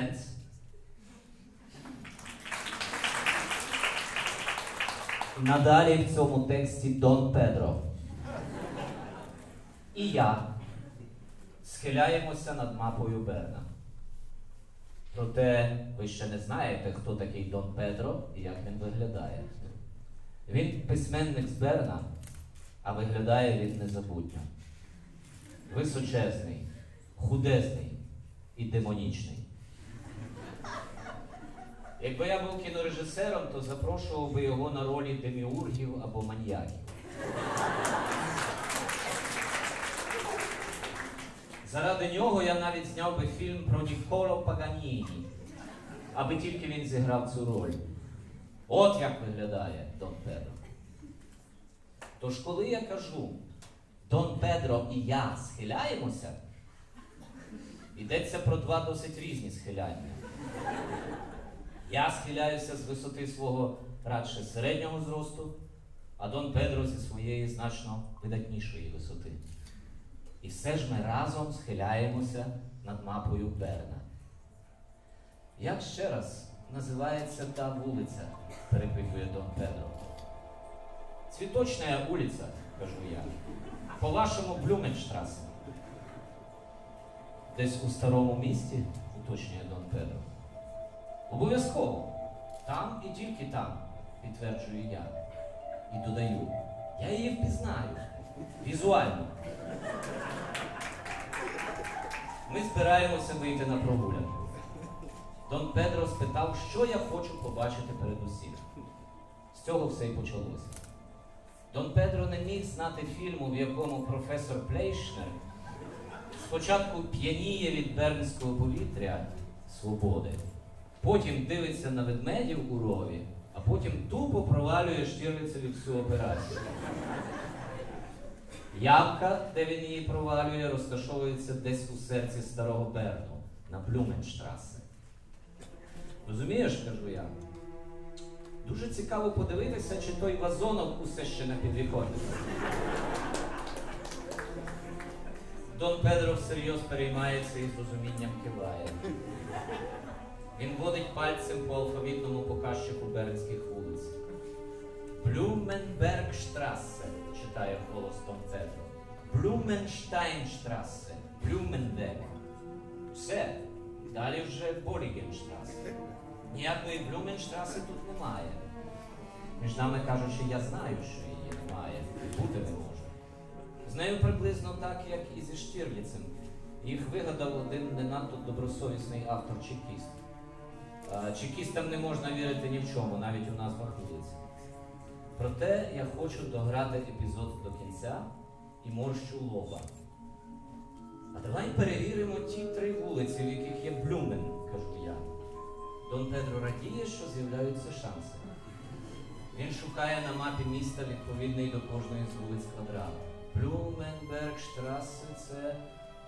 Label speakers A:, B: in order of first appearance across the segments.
A: Педро надалі в цьому тексті Дон Педро. І я схиляємося над мапою Берна. Проте ви ще не знаєте, хто такий Дон Педро і як він виглядає. Він письменник з Берна, а виглядає він незабутньо. Височезний, худезний і демонічний. Якби я був кінорежисером, то запрошував би його на ролі деміургів або маньяків. Заради нього я навіть зняв би фільм про Ніколо Паганіні, аби тільки він зіграв цю роль. От як виглядає Дон Педро. Тож, коли я кажу, Дон Педро і я схиляємося, йдеться про два досить різні схиляння. Я схиляюся з висоти свого радше середнього зросту, а Дон Педро зі своєї значно видатнішої висоти. І все ж ми разом схиляємося над мапою Берна. Як ще раз називається та вулиця? перепитує Дон Педро. Цвіточна вулиця, кажу я. По-вашому Блюменштрасе. Десь у старому місті, уточнює Дон Педро. Обов'язково. Там і тільки там, підтверджую я. І додаю, я її впізнаю. Візуально. Ми збираємося вийти на прогулянку. Дон Педро спитав, що я хочу побачити передусім. З цього все і почалося. Дон Педро не міг знати фільму, в якому професор Плейшнер спочатку п'яніє від бернського повітря свободи, потім дивиться на ведмедів у рові, а потім тупо провалює Штірлицеві всю операцію. Явка, де він її провалює, розташовується десь у серці старого Берну, на Блюменштрасе. Розумієш, кажу я. Дуже цікаво подивитися, чи той вазонок усе ще на підвіконні. Дон Педро всерйоз переймається і з розумінням киває. Він водить пальцем по алфавітному показчику бернських вулиць. Блюменбергштрасе, читає голос Дон Педро. Блюменштайнштрасе, Блюменберг. Все. Далі вже Болігенштрасе. Ніякої Блюменштраси тут немає. Між нами кажучи, я знаю, що її немає, бути не може. З нею приблизно так, як і зі Штірліцем. Їх вигадав один не надто добросовісний автор чекіст. Чекістам не можна вірити ні в чому, навіть у назвах вулиць. Проте я хочу дограти епізод до кінця і морщу лоба. А давай перевіримо ті три вулиці, в яких є Блюмен, кажу я. Дон Педро радіє, що з'являються шанси. Він шукає на мапі міста відповідний до кожної з вулиць квадрат. Блюменбергштрасе це.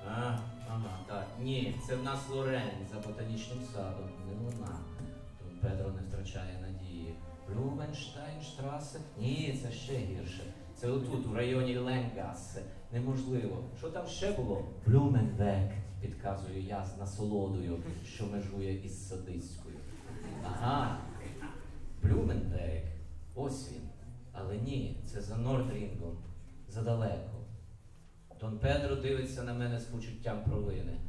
A: А, ага, так. Ні, це в нас Лорен за ботанічним садом. Не вона. Дон Педро не втрачає надії. Блюменштайнштрасе? Ні, це ще гірше. Це отут, у районі Ленгассе. Неможливо. Що там ще було? Блюменвек, підказую я з насолодою, що межує із садиською. Ага. Блюменвек. Ось він. Але ні, це за Нордрінгом. Задалеко. Дон Педро дивиться на мене з почуттям провини.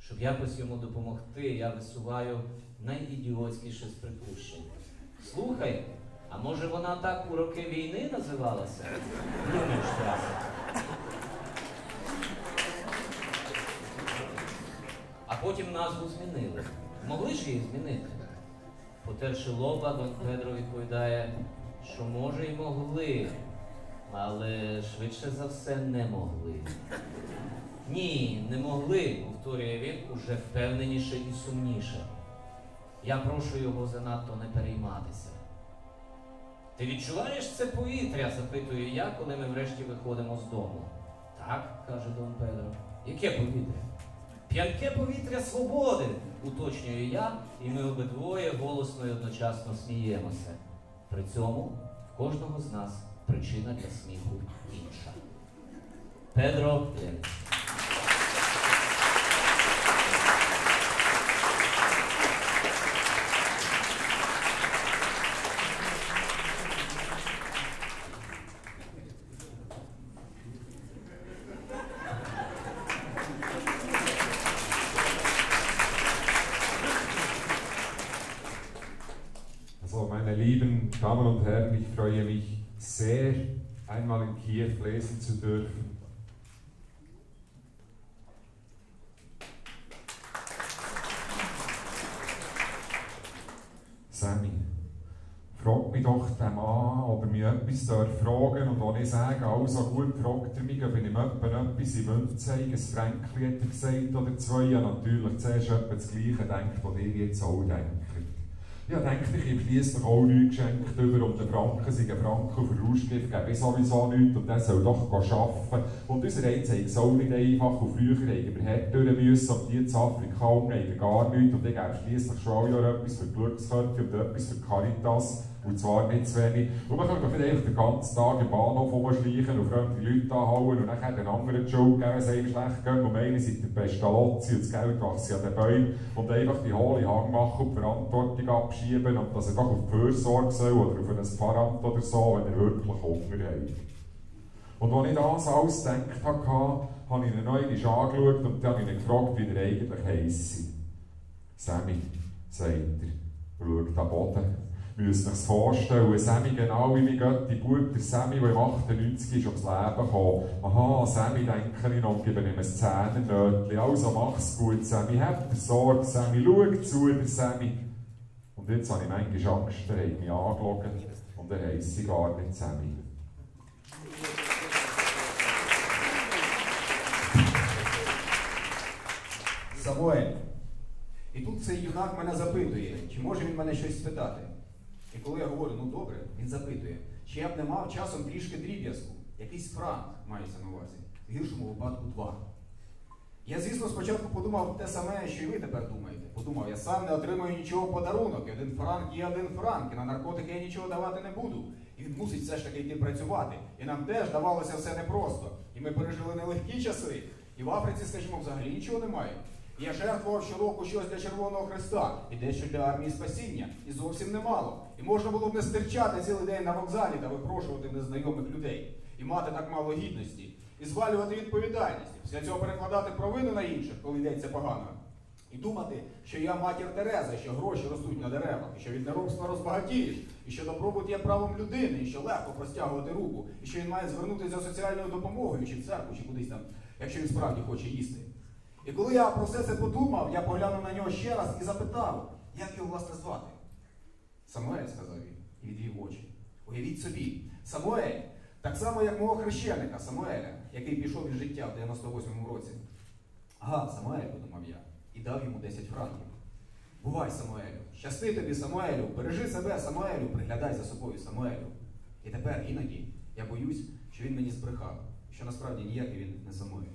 A: Щоб якось йому допомогти, я висуваю найідіотськіше з припущень. Слухай, а може вона так у роки війни називалася? Блюменштрасе. А потім назву змінили. Могли ж її змінити? Потерши лоба, Дон Педро відповідає, що може й могли, але швидше за все не могли. Ні, не могли, повторює він уже впевненіше і сумніше. Я прошу його занадто не перейматися. Ти відчуваєш це повітря? запитую я, коли ми врешті виходимо з дому. Так, каже Дон Педро. Яке повітря? П'янке повітря свободи, уточнюю я, і ми обидвоє голосно і одночасно сміємося. При цьому в кожного з нас Причина для сміху інша. Педро Ленц.
B: Also, meine lieben Damen und Herren, ich freue mich sehr, einmal in Kiew lesen zu dürfen. Sammy, frag mich doch den Mann, ob er mich etwas darf fragen und wenn ich sage, also gut, fragt er mich, ob ich ihm etwa etwas im Mund zeige, ein Fränkli hat er gesagt oder zwei, ja natürlich zuerst etwa das Gleiche denkt, was ihr jetzt auch denkt. Ja, denke ich, ich habe schliesslich auch nichts geschenkt über und der Franken sind ein Franken der Rauschgift, gebe ich sowieso nichts und der soll doch arbeiten. Und unser Eins hat es auch nicht einfach und früher haben wir durch müssen und die in Afrika haben gar nichts und ich gebe schliesslich schon auch etwas für die Glückskörper und etwas für Caritas. Und zwar nicht zu wenig. Und man nicht einfach den ganzen Tag im Bahnhof rumschleichen und fremde Leute anhauen und dann den anderen die Schuld geben, wenn es einem schlecht geht. Und meine sind der beste Lotzi und das Geld wächst an den Bäumen. Und einfach die hohle Hang machen und die Verantwortung abschieben und dass er doch auf die Fürsorge soll oder auf ein Pfarramt oder so, wenn er wirklich Hunger hat. Und als ich das alles gedacht habe, habe ich ihn neu angeschaut und dann habe ihn gefragt, wie er eigentlich heisse. Sammy, sagt er, schaut am Boden müsst euch das vorstellen. Sammy, genau wie mein Götti Bub, der Sammy, der im 98 ist ums Leben gekommen. Aha, Sammy, denke ich noch, gebe ihm ein Zähnernötchen. Also mach's gut, Sammy, habt ihr Sorge, Sammy, schau zu, der Sammy. Und jetzt habe ich manchmal Angst, er hat mich angelogen und er heisst sie gar nicht Sammy.
C: Самуель. І тут цей юнак мене запитує, чи може він мене щось спитати. І коли я говорю, ну добре, він запитує, чи я б не мав часом трішки дріб'язку, якийсь франк мається на увазі, в гіршому випадку два. Я, звісно, спочатку подумав те саме, що і ви тепер думаєте. Подумав, я сам не отримаю нічого подарунок, один франк є один франк, і на наркотики я нічого давати не буду. І він мусить все ж таки йти працювати. І нам теж давалося все непросто. І ми пережили нелегкі часи. І в Африці, скажімо, взагалі нічого немає. Я жертвував щороку щось для Червоного Христа і дещо для армії спасіння, і зовсім немало. І можна було б не стирчати цілий день на вокзалі та випрошувати незнайомих людей, і мати так мало гідності, і звалювати відповідальність, після цього перекладати провину на інших, коли йдеться погано. І думати, що я матір Тереза, що гроші ростуть на деревах, і що від неробства розбагатієш, і що добробут є правом людини, і що легко простягувати руку, і що він має звернутися за соціальною допомогою, чи в церкву, чи кудись там, якщо він справді хоче їсти. І коли я про все це подумав, я поглянув на нього ще раз і запитав, як його власне звати. Самуель, сказав він, і відвів очі. Уявіть собі, Самуель, так само, як мого хрещеника Самуеля, який пішов із життя в 98-му році. Ага, Самуель, подумав я, і дав йому 10 франків. Бувай, Самуелю, щасти тобі, Самуелю, бережи себе, Самуелю, приглядай за собою, Самуелю. І тепер іноді я боюсь, що він мені збрехав, що насправді ніякий він не Самуель.